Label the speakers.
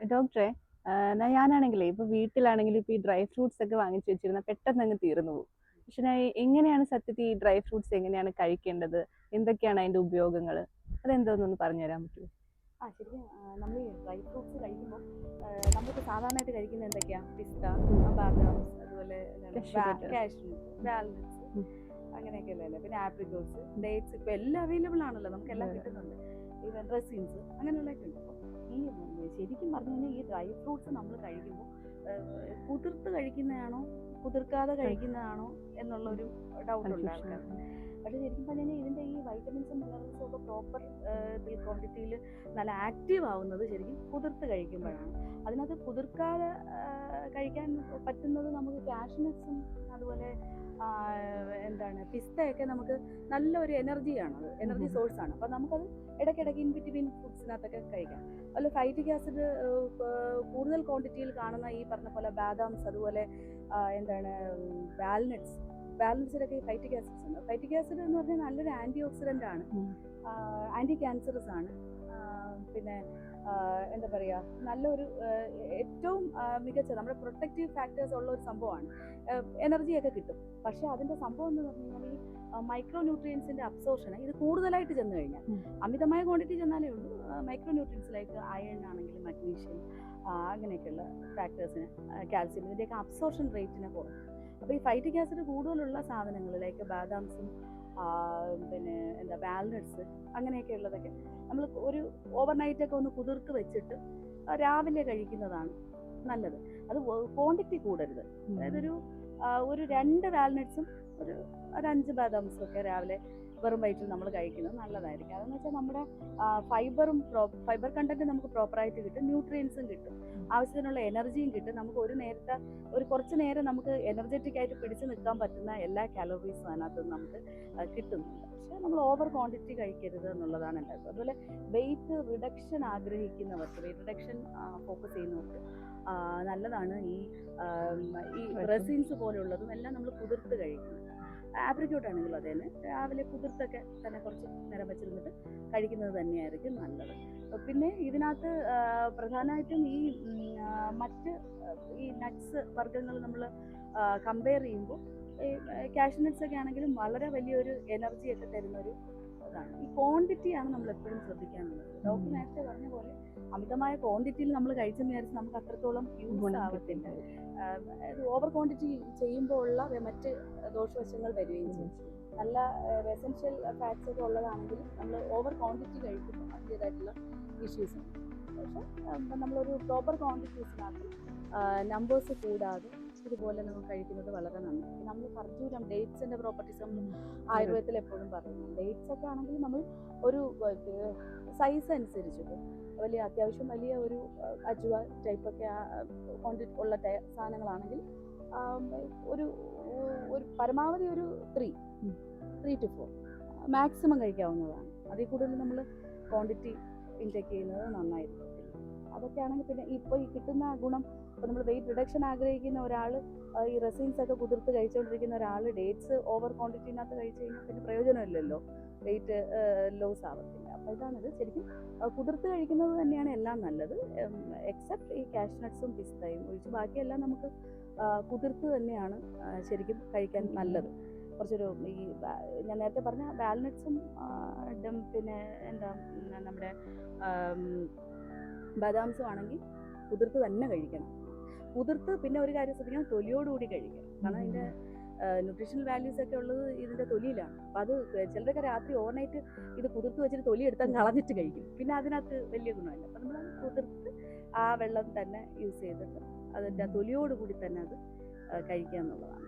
Speaker 1: ഡോക്ടറെ ഞാനാണെങ്കിലേ ഇപ്പൊ വീട്ടിലാണെങ്കിൽ ഇപ്പൊ ഈ ഡ്രൈ ഫ്രൂട്ട്സ് ഒക്കെ വാങ്ങിച്ചു വെച്ചിരുന്ന പെട്ടെന്ന് അങ്ങ് തീർന്നു പോകും. പക്ഷെ ഞാൻ എങ്ങനെയാണ് സത്യത്തിൽ ഈ ഡ്രൈ ഫ്രൂട്ട്സ് എങ്ങനെയാണ് കഴിക്കേണ്ടത്? എന്തൊക്കെയാണ് അതിന്റെ ഉപയോഗങ്ങൾ അതെന്തോന്നൊന്ന് പറഞ്ഞു തരാൻ പറ്റുമോ?
Speaker 2: ആ ശരിക്കും നമ്മൾ ഈ ഡ്രൈ ഫ്രൂട്ട്സ് കഴിക്കുമ്പോൾ നമ്മൾക്ക് സാധാരണയായിട്ട് കഴിക്കുന്നത് എന്തൊക്കെയാ? പിസ്ത ബാദാംസ് അതുപോലെ കാഷ്യൂ വാൽനട്ട്സ്. അങ്ങനെയൊക്കെ അല്ലേ പിന്നെ ആപ്രിക്കോട്സ് ഡേറ്റ്സ് ഇപ്പൊ എല്ലാം അവൈലബിൾ ആണല്ലോ. നമുക്ക് എല്ലാം കിട്ടുന്നുണ്ട്. റെസിൻസ് അങ്ങനെയുള്ളതൊക്കെ ഉണ്ട്. ശരിക്കും പറഞ്ഞു കഴിഞ്ഞാൽ ഈ ഡ്രൈ ഫ്രൂട്ട്സ് നമ്മൾ കഴിക്കുമ്പോൾ കുതിർത്ത് കഴിക്കുന്നതാണോ കുതിർക്കാതെ കഴിക്കുന്നതാണോ എന്നുള്ളൊരു ഡൗട്ട് ഉണ്ട്. ആൾക്കാർക്ക്. പക്ഷെ ശരിക്കും പറഞ്ഞു കഴിഞ്ഞാൽ ഇതിന്റെ ഈ വൈറ്റമിൻസും മിനറൽസും ഒക്കെ പ്രോപ്പർ ക്വാണ്ടിറ്റിയിൽ നല്ല ആക്റ്റീവ് ആവുന്നത് ശരിക്കും കുതിർത്ത് കഴിക്കുമ്പോഴാണ്. അതിനകത്ത് കുതിർക്കാതെ കഴിക്കാൻ പറ്റുന്നത് നമുക്ക് കാഷ്നട്സും അതുപോലെ എന്താണ് പിസ്തയൊക്കെ നമുക്ക് നല്ലൊരു എനർജിയാണ് അത്. എനർജി. സോഴ്സ് ആണ് അപ്പോൾ നമുക്കത് ഇടയ്ക്കിടയ്ക്ക് ഇൻ ബിറ്റ്വീൻ ഫുഡ്സിനകത്തൊക്കെ കഴിക്കാം. അതുപോലെ ഫൈറ്റിക് ആസിഡ് കൂടുതൽ ക്വാണ്ടിറ്റിയിൽ കാണുന്ന ഈ പറഞ്ഞ പോലെ ബാദാംസ് അതുപോലെ എന്താണ് വാൽനട്ട്സ് വാൽനട്ട്സിലൊക്കെ ഈ ഫൈറ്റിക് ആസിഡ്സ് ഉണ്ട്. ഫൈറ്റിക് ആസിഡ് എന്ന് പറഞ്ഞാൽ നല്ലൊരു ആന്റി ഓക്സിഡന്റ് ആണ്. ആന്റി ക്യാൻസറസ് ആണ്. പിന്നെ എന്താ പറയുക നല്ലൊരു ഏറ്റവും മികച്ച നമ്മുടെ പ്രൊട്ടക്റ്റീവ് ഫാക്ടേഴ്സ് ഉള്ള ഒരു സംഭവമാണ്. എനർജിയൊക്കെ കിട്ടും. പക്ഷെ അതിന്റെ സംഭവം എന്ന് പറഞ്ഞു കഴിഞ്ഞാൽ ഈ മൈക്രോ ന്യൂട്രിയൻസിന്റെ അബ്സോർഷൻ ഇത് കൂടുതലായിട്ട് ചെന്ന് കഴിഞ്ഞാൽ അമിതമായ ക്വാണ്ടിറ്റി ചെന്നാലേ ഉള്ളൂ. മൈക്രോ ന്യൂട്രിയൻസ് ലൈക്ക് അയൺ ആണെങ്കിലും മഗ്നീഷ്യം അങ്ങനെയൊക്കെയുള്ള ഫാക്ടേഴ്സിന് കാൽസ്യം ഇതിന്റെയൊക്കെ അബ്സോർഷൻ റേറ്റിനെ കുറക്കും അപ്പോൾ ഈ ഫൈറ്റിക് ആസിഡ് കൂടുതലുള്ള സാധനങ്ങൾ ലൈക്ക് ബാദാംസും പിന്നെ എന്താ വാൽനട്ട്സ് അങ്ങനെയൊക്കെ ഉള്ളതൊക്കെ നമ്മൾ ഒരു ഓവർനൈറ്റ് ഒക്കെ ഒന്ന് കുതിർത്ത് വെച്ചിട്ട് രാവിലെ കഴിക്കുന്നതാണ് നല്ലത്. അത് ക്വാണ്ടിറ്റി കൂടരുത്. അതായത് ഒരു ഒരു രണ്ട് വാൽനട്ട്സും ഒരു ഒരു അഞ്ച് ബദാംസും ഒക്കെ രാവിലെ വെറും വയറ്റിൽ നമ്മൾ കഴിക്കുന്നത് നല്ലതായിരിക്കും. അതെന്ന് വെച്ചാൽ നമ്മുടെ ഫൈബറും ഫൈബർ കണ്ടന്റ് നമുക്ക് പ്രോപ്പറായിട്ട് കിട്ടും ന്യൂട്രിയൻസും കിട്ടും. ആവശ്യത്തിനുള്ള എനർജിയും കിട്ടും. നമുക്ക് ഒരു നേരത്തെ ഒരു കുറച്ച് നേരം നമുക്ക് എനർജറ്റിക് ആയിട്ട് പിടിച്ചു നിൽക്കാൻ പറ്റുന്ന എല്ലാ കാലോറീസും അതിനകത്ത് നമുക്ക് കിട്ടുന്നുണ്ട്. പക്ഷേ നമ്മൾ ഓവർ ക്വാണ്ടിറ്റി കഴിക്കരുത് എന്നുള്ളതാണ് എന്റെ അതുപോലെ വെയിറ്റ് റിഡക്ഷൻ ആഗ്രഹിക്കുന്നവർക്ക് വെയിറ്റ് റിഡക്ഷൻ ഫോക്കസ് ചെയ്യുന്നവർക്ക് നല്ലതാണ് ഈ ഈ റെസിൻസ് പോലെയുള്ളതും എല്ലാം നമ്മൾ കുതിർത്ത് കഴിക്കുന്നത് ആപ്രിക്കോട്ട് ആണെങ്കിലും അതേ തന്നെ രാവിലെ കുതിർത്തൊക്കെ തന്നെ കുറച്ച് നേരം വെച്ചിരുന്നിട്ട് കഴിക്കുന്നത് തന്നെയായിരിക്കും നല്ലത്. പിന്നെ ഇതിനകത്ത് പ്രധാനമായിട്ടും ഈ മറ്റ് ഈ നട്ട്സ് വർഗങ്ങൾ നമ്മൾ കമ്പയർ ചെയ്യുമ്പോൾ ഈ ക്യാഷ് നട്ട്സ് ഒക്കെ ആണെങ്കിലും വളരെ വലിയൊരു എനർജി ഒക്കെ തരുന്ന ഒരു ഇതാണ്. ഈ ക്വാണ്ടിറ്റിയാണ് നമ്മൾ എപ്പോഴും ശ്രദ്ധിക്കാനുള്ളത്. ഡോക്ടർ നേരത്തെ പറഞ്ഞ പോലെ അമിതമായ ക്വാണ്ടിറ്റിയിൽ നമ്മൾ കഴിച്ചെന്ന് വിചാരിച്ച് നമുക്ക് അത്രത്തോളം യൂസ് ആവത്തില്ല. ഓവർ ക്വാണ്ടിറ്റി ചെയ്യുമ്പോൾ ഉള്ള മറ്റ് ദോഷവശങ്ങൾ വരികയും ചെയ്യും. നല്ല എസെൻഷ്യൽ ഫാറ്റ്സ് ഒക്കെ ഉള്ളതാണെങ്കിൽ നമ്മൾ ഓവർ ക്വാണ്ടിറ്റി കഴിക്കുമ്പോൾ അതിന്റേതായിട്ടുള്ള ഇഷ്യൂസ് ഉണ്ട്. പക്ഷേ നമ്മളൊരു പ്രോപ്പർ ക്വാണ്ടിറ്റീസിനകത്ത് നമ്പേഴ്സ് കൂടാതെ ഇതുപോലെ നമ്മൾ കഴിക്കുന്നത് വളരെ നന്നായി. നമ്മൾ ഖർജൂരം ഡേറ്റ്സിന്റെ പ്രോപ്പർട്ടീസ് നമ്മൾ ആയുർവേദത്തിൽ എപ്പോഴും പറയുന്നു ഡേറ്റ്സ് ഒക്കെ ആണെങ്കിൽ നമ്മൾ ഒരു സൈസ് അനുസരിച്ചിട്ട് വലിയ അത്യാവശ്യം വലിയ ഒരു അജുവ ടൈപ്പൊക്കെ ക്വാണ്ടിറ്റി ഉള്ള സാധനങ്ങളാണെങ്കിൽ ഒരു ഒരു പരമാവധി ഒരു three. Three two four maximum കഴിക്കാവുന്നതാണ്. അതിൽ കൂടുതൽ നമ്മൾ ക്വാണ്ടിറ്റി ഇൻടേക്ക് ചെയ്യുന്നത് നന്നായിരിക്കും. അതൊക്കെ ആണെങ്കിൽ പിന്നെ ഇപ്പോൾ ഈ കിട്ടുന്ന ഗുണം ഇപ്പോൾ നമ്മൾ വെയിറ്റ് റിഡക്ഷൻ ആഗ്രഹിക്കുന്ന ഒരാൾ ഈ റെസിൻസ് ഒക്കെ കുതിർത്ത് കഴിച്ചുകൊണ്ടിരിക്കുന്ന ഒരാൾ ഡേറ്റ്സ് ഓവർ ക്വാണ്ടിറ്റിനകത്ത് കഴിച്ചു കഴിഞ്ഞാൽ പിന്നെ പ്രയോജനമില്ലല്ലോ. വെയിറ്റ് ലോസ് ആവത്തില്ല. അപ്പോൾ ഇതാണിത്. ശരിക്കും കുതിർത്ത് കഴിക്കുന്നത് തന്നെയാണ് എല്ലാം നല്ലത്. എക്സെപ്റ്റ് ഈ കാഷ്നട്ട്സും പിസ്തയും ഒഴിച്ച് ബാക്കിയെല്ലാം നമുക്ക് കുതിർത്ത് തന്നെയാണ് ശരിക്കും കഴിക്കാൻ നല്ലത്. കുറച്ചൊരു ഈ ഞാൻ നേരത്തെ പറഞ്ഞ വാൽനട്ട്സും പിന്നെ എന്താ നമ്മുടെ ബദാംസും ആണെങ്കിൽ കുതിർത്ത് തന്നെ കഴിക്കണം. കുതിർത്ത് പിന്നെ ഒരു കാര്യം ശ്രദ്ധിക്കണം തൊലിയോടുകൂടി കഴിക്കണം. കാരണം അതിന്റെ ന്യൂട്രീഷണൽ വാല്യൂസ് ഒക്കെ ഉള്ളത് ഇതിന്റെ തൊലിയിലാണ്. അപ്പം അത് ചിലരൊക്കെ രാത്രി ഓവർനൈറ്റ് ഇത് കുതിർത്ത് വെച്ചിട്ട് തൊലി എടുത്താൽ കളഞ്ഞിട്ട് കഴിക്കും. പിന്നെ അതിനകത്ത് വലിയ ഗുണമില്ല. അപ്പം നമ്മൾ കുതിർത്ത് ആ വെള്ളം തന്നെ യൂസ് ചെയ്തിട്ട് അതിന്റെ തൊലിയോടുകൂടി തന്നെ അത് കഴിക്കുക എന്നുള്ളതാണ്.